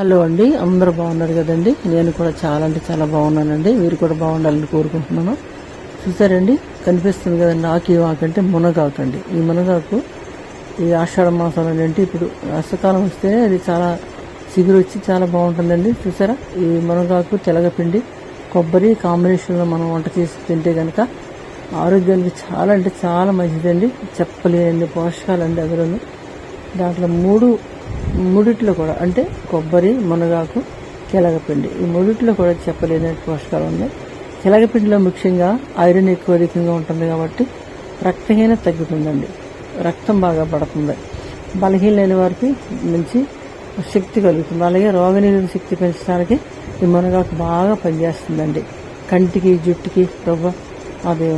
Hello అండి అందరూ బాగున్నారు కదండి? నేను కూడా చాలా అంటే చాలా బాగున్నానండి. మీరు కూడా బాగుండాలని కోరుకుంటున్నాను. చూసారండి కనిపిస్తుంది కదండి ఆకి ఆకంటే మునగాకండి ఈ మునగాకు ఈ ఆషాఢ మాసంలో అంటే ఇప్పుడు వర్షకాలం వస్తే అది చాలా చిగురు వచ్చి చాలా బాగుంటుందండి. చూసారా? ఈ మునగాకు తెలగపిండి కొబ్బరి కాంబినేషన్లో మనం వంట చేసి తింటే కనుక ఆరోగ్యానికి చాలా అంటే చాలా మంచిదండి. చెప్పలేని పోషకాలండి అందులో దాంట్లో మూడు మూడిట్లో కూడా అంటే కొబ్బరి మునగాకు తెలగపిండి ఈ మూడిట్లో కూడా చెప్పలేని పోషకాలు ఉన్నాయి. తెలగపిండిలో ముఖ్యంగా ఐరన్ ఎక్కువ అధికంగా ఉంటుంది కాబట్టి రక్తహీన తగ్గుతుందండి. రక్తం బాగా పడుతుంది. బలహీనమైన వారికి మంచి శక్తి కలుగుతుంది. అలాగే రోగనిరోధక శక్తి పెంచడానికి ఈ మునగాకు బాగా పనిచేస్తుందండి. కంటికి జుట్టుకి రవ్వ అది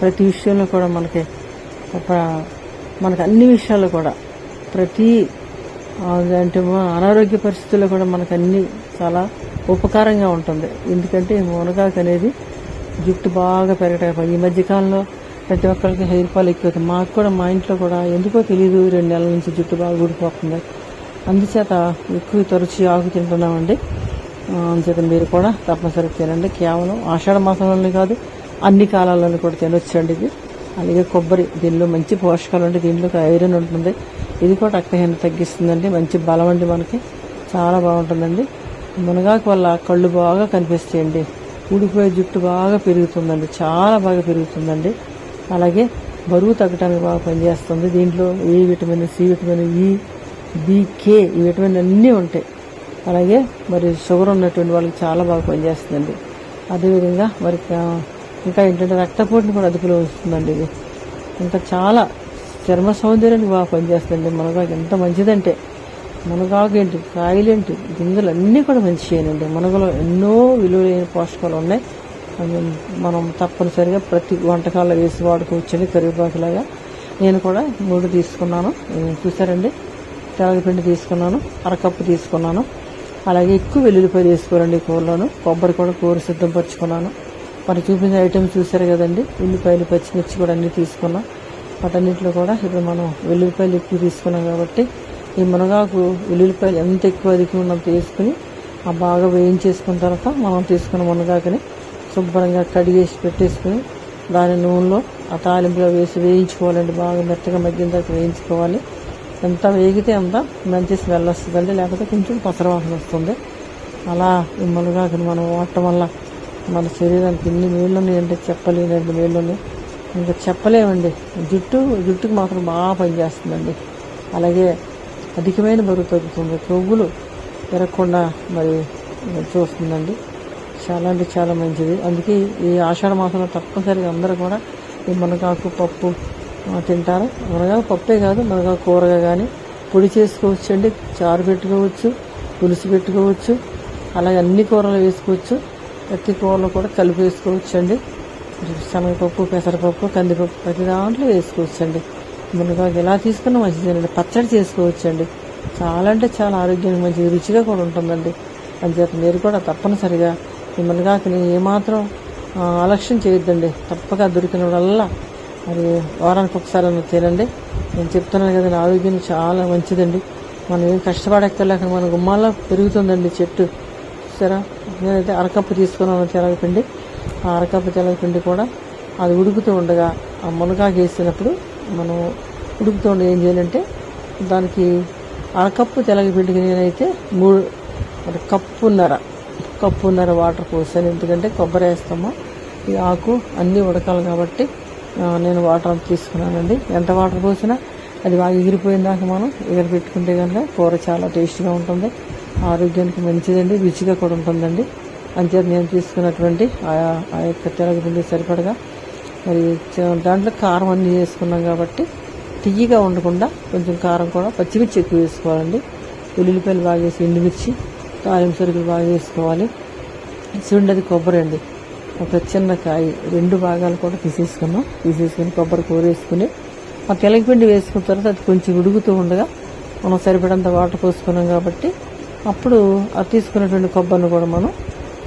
ప్రతి విషయంలో కూడా మనకి ఒక మనకు అన్ని విషయాల్లో కూడా ప్రతి అలాంటి అనారోగ్య పరిస్థితుల్లో కూడా మనకు అన్ని చాలా ఉపకారంగా ఉంటుంది. ఎందుకంటే మునగాకు అనేది జుట్టు బాగా పెరగటం ఈ మధ్యకాలంలో ప్రతి ఒక్కరికి హెయిర్ ఫాల్ ఎక్కువ మాకు కూడా మా ఇంట్లో కూడా ఎందుకో తెలియదు రెండు నెలల నుంచి జుట్టు బాగా ఊడిపోతుంది. అందుచేత ఎక్కువ తరచి ఆకు తింటున్నామండి. అందుచేత మీరు కూడా తప్పనిసరిగా తినండి. కేవలం ఆషాఢ మాసంలోనే కాదు అన్ని కాలాల్లోనూ కూడా తినొచ్చండి ఇది. అలాగే కొబ్బరి దీనిలో మంచి పోషకాలు ఉంటాయి దీంట్లో ఐరన్ ఉంటుంది. ఇది కూడా రక్తహీనత తగ్గిస్తుందండి. మంచి బలం అండి మనకి. చాలా బాగుంటుందండి. మునగాకు వల్ల కళ్ళు బాగా కనిపిస్తాయండి. ఊడిపోయే జుట్టు బాగా పెరుగుతుందండి. చాలా బాగా పెరుగుతుందండి. అలాగే బరువు తగ్గడానికి బాగా పనిచేస్తుంది. దీంట్లో A vitamin C vitamin E B K E vitamin అన్నీ ఉంటాయి. అలాగే మరి షుగర్ ఉన్నటువంటి వాళ్ళకి చాలా బాగా పనిచేస్తుందండి. అదేవిధంగా మరి ఇంకా ఏంటంటే రక్తపోటుని కూడా అదుపులో ఉంచుతుందండి ఇది. ఇంకా చాలా చర్మ సౌందర్యానికి బాగా పనిచేస్తుందండి. మునగాకు ఎంత మంచిదంటే మునగాకు ఏంటి కాయలేంటి గింజలు అన్నీ కూడా మంచివేనండి మునగలో ఎన్నో విలువైన పోషకాలు ఉన్నాయి. మనం తప్పనిసరిగా ప్రతి వంటకాల్లో వేసి వాడుకోవచ్చండి కరివేపాకులాగా. నేను కూడా మూడు తీసుకున్నాను. చూసారండి? తెలగపిండి తీసుకున్నాను అరకప్పు తీసుకున్నాను. అలాగే ఎక్కువ వెల్లుల్లిపాయలు తీసుకోరండి కూరలోను. కొబ్బరి కూడా కూర సిద్ధపరచుకున్నాను మరి చూపించిన ఐటమ్స్ చూసారు కదండి? ఉల్లిపాయలు పచ్చిమిర్చి కూడా అన్నీ తీసుకున్నాను వాటన్నిటిలో కూడా ఇప్పుడు మనం వెల్లుల్లిపాయలు ఎక్కువ తీసుకున్నాం కాబట్టి ఈ మునగాకు వెల్లుల్లిపాయలు ఎంత ఎక్కువ అధికంగా ఉన్నంత వేసుకుని ఆ బాగా వేయించేసుకున్న తర్వాత మనం తీసుకున్న మునగాకుని శుభ్రంగా కడిగేసి పెట్టేసుకుని దాని నూనెలో ఆ తాలింపులో వేసి వేయించుకోవాలండి. బాగా మెత్తగా మగ్గిన తర్వాత వేయించుకోవాలి. ఎంత వేగితే అంత మంచి స్మెల్ వస్తుందండి. లేకపోతే కొంచెం పసరవాసన వస్తుంది. అలా ఈ మునగాకుని మనం వాడటం వల్ల మన శరీరానికి ఎన్ని మేళ్ళు ఉన్నాయంటే చెప్పలేనండి. నీళ్ళు ఉన్నాయి ఇంకా చెప్పలేమండి. జుట్టు జుట్టుకు మాత్రం బాగా పనిచేస్తుందండి. అలాగే అధికమైన బరువు తగ్గుతుంది కొవ్వులు పెరగకుండా మరి చూస్తుందండి. చాలా అంటే చాలా మంచిది. అందుకే ఈ ఆషాఢ మాసంలో తప్పనిసరిగా అందరూ కూడా ఈ మునగాకు పప్పు తింటారు. మునగాకు పప్పే కాదు మునగాకు కూరగా కానీ పొడి చేసుకోవచ్చు అండి చారు పెట్టుకోవచ్చు పులుసు పెట్టుకోవచ్చు అలాగే అన్ని కూరలు వేసుకోవచ్చు. ప్రతి కూరలో కూడా కలిపి వేసుకోవచ్చు అండి శనగపప్పు పెసరపప్పు కందిపప్పు ప్రతి దాంట్లో వేసుకోవచ్చండి. మునగాకు ఎలా తీసుకున్నా మంచిదేనండి పచ్చడి చేసుకోవచ్చండి. చాలా అంటే చాలా ఆరోగ్యానికి మంచిది రుచిగా కూడా ఉంటుందండి. అంచేత మీరు కూడా తప్పనిసరిగా ఈ మునగాకుని ఏమాత్రం ఆ, అలక్ష్యం చేయొద్దండి. తప్పక దొరికిన వల్ల మరి వారానికి ఒకసారి అన్న తినండి. నేను చెప్తున్నాను కదండి ఆరోగ్యానికి చాలా మంచిదండి. మనం ఏం కష్టపడక్కర్లేక మన గుమ్మాల్లో పెరుగుతుందండి చెట్టు. సరే నేనైతే అరకప్పు తీసుకున్నాను తెలగపిండి. అరకప్పు తెలగపిండి కూడా అది ఉడుకుతూ ఉండగా ఆ మునగాకు వేసినప్పుడు మనం ఉడుకుతూ ఉండగా ఏం చేయాలంటే దానికి అరకప్పు తెలగపిండికి నేనైతే మూడు ఒక కప్పున్నర కప్పున్నర వాటర్ పోసాను ఎందుకంటే కొబ్బరి వేస్తాము. ఈ ఆకు అన్నీ ఉడకాలి కాబట్టి నేను వాటర్ అంత తీసుకున్నానండి. ఎంత వాటర్ పోసినా అది బాగా ఎగిరిపోయిన దాకా మనం ఎగిరి పెట్టుకుంటే కనుక కూర చాలా టేస్ట్గా ఉంటుంది. ఆరోగ్యానికి మంచిదండి రుచిగా కూడా ఉంటుందండి. అంచేత నేను తీసుకున్నటువంటి ఆ ఆ యొక్క తెలగపిండి సరిపడగా. మరి దాంట్లో కారం అన్నీ వేసుకున్నాం కాబట్టి తియ్యగా ఉండకుండా కొంచెం కారం కూడా పచ్చిమిర్చి ఎక్కువ వేసుకోవాలండి. ఉల్లిపాయలు బాగా వేసి ఎండుమిర్చి తాలింపు సరుకులు బాగా వేసుకోవాలి. సిండది కొబ్బరి అండి. ఒక చిన్న కాయ రెండు భాగాలు కూడా తీసేసుకున్నాం. తీసేసుకుని కొబ్బరి కూర వేసుకుని ఆ తెలగపిండి వేసుకున్న తర్వాత అది కొంచెం ఉడుగుతూ ఉండగా మనం సరిపడంత వాటర్ పోసుకున్నాం కాబట్టి అప్పుడు ఆ తీసుకున్నటువంటి కొబ్బరిని కూడా మనం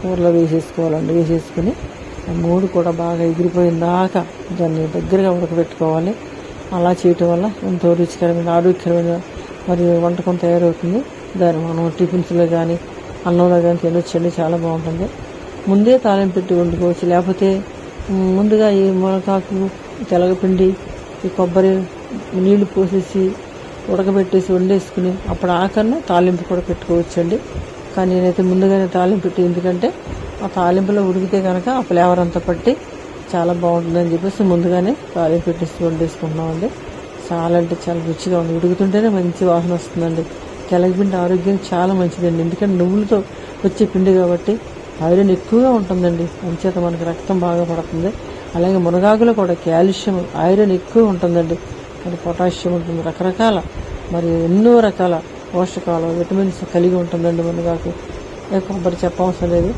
కూరలో వేసేసుకోవాలండి. వేసేసుకుని మూడు కూడా బాగా ఎగిరిపోయిన దాకా దాన్ని దగ్గరగా ఉడకబెట్టుకోవాలి. అలా చేయటం వల్ల ఎంతో రుచికరమైన ఆరోగ్యకరమైన మరియు వంటకం తయారవుతుంది. దాన్ని మనం టిఫిన్స్లో కానీ అన్నంలో కానీ తినొచ్చండి. చాలా బాగుంటుంది. ముందే తాలింపు పెట్టి వండుకోవచ్చు. లేకపోతే ముందుగా ఈ మునకాకు తెలగపిండి ఈ కొబ్బరి నీళ్ళు పోసేసి ఉడకబెట్టేసి వండేసుకుని అప్పుడు ఆకన్నా తాలింపు కూడా పెట్టుకోవచ్చండి. కానీ నేనైతే ముందుగానే తాలింపు పెట్టి ఎందుకంటే ఆ తాలింపులో ఉడికితే కనుక ఆ ఫ్లేవర్ అంతా పట్టి చాలా బాగుంటుందని చెప్పేసి ముందుగానే తాలింపు పెట్టేసి వండేసుకుంటున్నామండి. చాలా అంటే చాలా రుచిగా ఉంది. ఉడుకుతుంటేనే మంచి వాసన వస్తుందండి. తెలగపిండి ఆరోగ్యం చాలా మంచిదండి. ఎందుకంటే నువ్వులతో వచ్చే పిండి కాబట్టి ఐరన్ ఎక్కువగా ఉంటుందండి. అంచేత మనకి రక్తం బాగా పడుతుంది. అలాగే మునగాకులో కూడా కాల్షియం ఐరన్ ఎక్కువ ఉంటుందండి. మరి పొటాషియం ఉంటుంది. రకరకాల మరి ఎన్నో రకాల పోషకాలు విటమిన్స్ కలిగి ఉంటుందండి మునగాకు. కొబ్బరి చెప్పవసరం లేదు.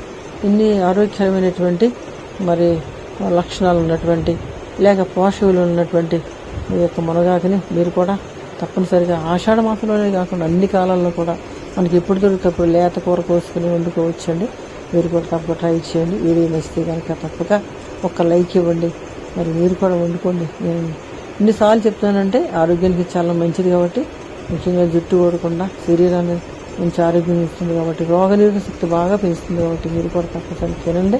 ఇన్ని ఆరోగ్యకరమైనటువంటి మరి లక్షణాలు ఉన్నటువంటి లేక పోషకులు ఉన్నటువంటి ఈ యొక్క మునగాకుని మీరు కూడా తప్పనిసరిగా ఆషాఢ మాసంలోనే కాకుండా అన్ని కాలాల్లో కూడా మనకి ఎప్పుడు దొరికినప్పుడు లేత కూర కోసుకుని వండుకోవచ్చండి. మీరు కూడా తప్పక ట్రై చేయండి. వీడియో నచ్చితే కనుక తప్పక ఒక లైక్ ఇవ్వండి. మరి మీరు కూడా వండుకోండి. నేను ఎన్నిసార్లు చెప్తానంటే ఆరోగ్యానికి చాలా మంచిది కాబట్టి ముఖ్యంగా జుట్టు ఓడకుండా శరీరాన్ని మంచి ఆరోగ్యం ఇస్తుంది కాబట్టి రోగనిరోధక శక్తి బాగా పెంచుతుంది కాబట్టి మీరు కూడా తప్పనిసరి తినండి.